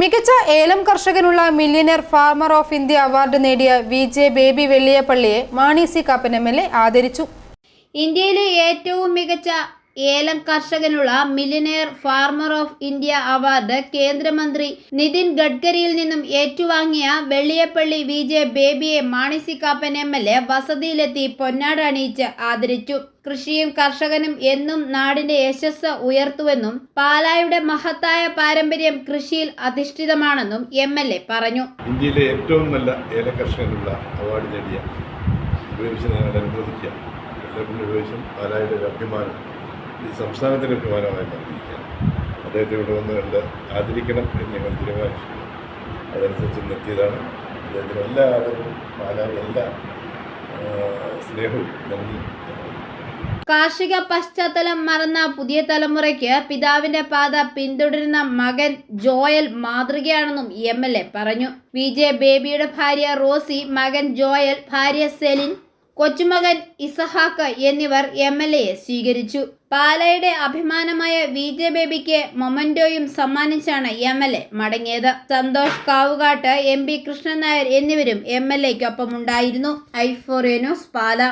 മികച്ച ഏലം കർഷകനുള്ള millionaire farmer of India award നേടിയ V J Baby വെള്ളിയപ്പള്ളിയെ Mani C Kappan M L A ആദരിച്ചു. ഇന്ത്യയിലെ ഏറ്റവും മികച്ച ഏലം കർഷകനുള്ള millionaire farmer of India award കേന്ദ്രമന്ത്രി നിതിൻ ഗഡ്കരിയിൽ നിന്നും ഏറ്റുവാങ്ങിയ വെള്ളിയപ്പള്ളി വി ജെ ബേബിയെ മാണിസിക്കാപ്പൻ എം എൽ എ വസതിയിലെത്തി പൊന്നാട് അണിയിച്ച് ആദരിച്ചു. കൃഷിയും കർഷകനും എന്നും നാടിന്റെ യശസ് ഉയർത്തുവെന്നും പാലായുടെ മഹത്തായ പാരമ്പര്യം കൃഷിയിൽ അധിഷ്ഠിതമാണെന്നും എം എൽ എ പറഞ്ഞു. ഇന്ത്യയിലെ ഏറ്റവും നല്ല ഏല കർഷകനുള്ള അവാർഡ് നേടിയ ഉപയോഗിച്ച് ഞങ്ങൾ അനുമോദിക്കുക ഉപയോഗിച്ചും പാലായുടെ അഭിമാനം ഈ സംസ്ഥാനത്തിന്റെ അഭിമാനമായി മാറിയിരിക്കുകയാണ് അദ്ദേഹത്തെ ഇവിടെ വന്ന് കണ്ട് ആദരിക്കണം എന്ന് ഞങ്ങൾ തീരുമാനിച്ചു അതനുസരിച്ച് നിർത്തിയതാണ്. അദ്ദേഹത്തിന് എല്ലാ ആദരവും പാലായുടെ എല്ലാ സ്നേഹവും നന്ദി. കാർഷിക പശ്ചാത്തലം മറന്ന പുതിയ തലമുറയ്ക്ക് പിതാവിന്റെ പാത പിന്തുടരുന്ന മകൻ ജോയൽ മാതൃകയാണെന്നും എം എൽ എ പറഞ്ഞു. വി ജെ ബേബിയുടെ ഭാര്യ റോസി മകൻ ജോയൽ ഭാര്യ സെലിൻ കൊച്ചുമകൻ ഇസഹാക്ക് എന്നിവർ എം എൽ എയെ സ്വീകരിച്ചു. പാലയുടെ അഭിമാനമായ വി ജെ ബേബിക്ക് മൊമന്റോയും സമ്മാനിച്ചാണ് എം എൽ എ മടങ്ങിയത്. സന്തോഷ് കാവുകാട്ട് എം പി കൃഷ്ണൻ നായർ എന്നിവരും എം എൽ എക്കൊപ്പമുണ്ടായിരുന്നു എനോസ് പാല.